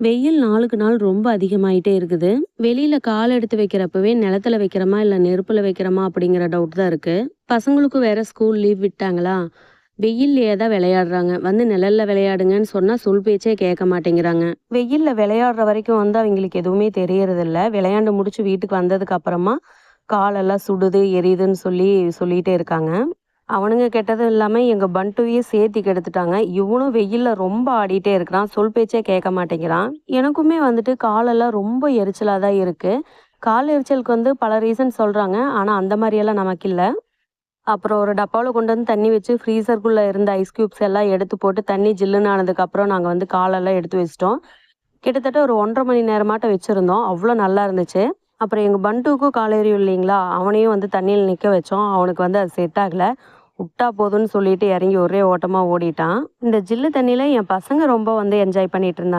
வெயில் நாளுக்கு நாள் ரொம்ப அதிகமாயிட்டே இருக்குது. வெளியில கால் எடுத்து வைக்கிறப்பவே நிலத்துல வைக்கிறோமா இல்ல நெருப்புல வைக்கிறோமா அப்படிங்கிற டவுட் தான் இருக்கு. பசங்களுக்கும் வேற ஸ்கூல் லீவ் விட்டாங்களா? வெயில்லையே தான் விளையாடுறாங்க. வந்து நிழல்ல விளையாடுங்கன்னு சொன்னா சொல் பேச்சே கேட்க மாட்டேங்கிறாங்க. வெயில்ல விளையாடுற வரைக்கும் வந்து அவங்களுக்கு எதுவுமே தெரியறது இல்ல விளையாண்டு முடிச்சு வீட்டுக்கு வந்ததுக்கு அப்புறமா காலெல்லாம் சுடுது எரியுதுன்னு சொல்லி சொல்லிட்டே இருக்காங்க. அவனுங்க கெட்டதும் இல்லாமல் எங்கள் பண்டுவையே சேர்த்தி கெடுத்துட்டாங்க. இவனும் வெயிலில் ரொம்ப ஆடிட்டே இருக்கிறான். சொல் பேச்சே கேட்க மாட்டேங்கிறான். எனக்குமே வந்துட்டு காலெல்லாம் ரொம்ப எரிச்சலாக தான் இருக்குது கால் எரிச்சலுக்கு வந்து பல ரீசன் சொல்கிறாங்க ஆனால் அந்த மாதிரியெல்லாம் நமக்கு இல்லை. அப்புறம் ஒரு டப்பாவில் கொண்டு வந்து தண்ணி வச்சு ஃப்ரீசருக்குள்ளே இருந்த ஐஸ் க்யூப்ஸ் எல்லாம் எடுத்து போட்டு தண்ணி ஜில்லுன்னு ஆனதுக்கப்புறம் நாங்கள் வந்து காலெல்லாம் எடுத்து வச்சிட்டோம். கிட்டத்தட்ட ஒரு ஒன்றரை மணி நேரமாட்ட வச்சுருந்தோம். அவ்வளோ நல்லா இருந்துச்சு. அப்புறம் எங்கள் பண்டுவுக்கும் காலேரியும் இல்லைங்களா? அவனையும் வந்து தண்ணியில் நிற்க வச்சோம். அவனுக்கு வந்து அது செட் ஆகலை. விட்டா போதும்னு சொல்லிட்டு இறங்கி ஒரே ஓட்டமாக ஓடிட்டான். இந்த ஜில்லு தண்ணியில் என் பசங்க ரொம்ப வந்து என்ஜாய் பண்ணிட்டு இருந்தாங்க.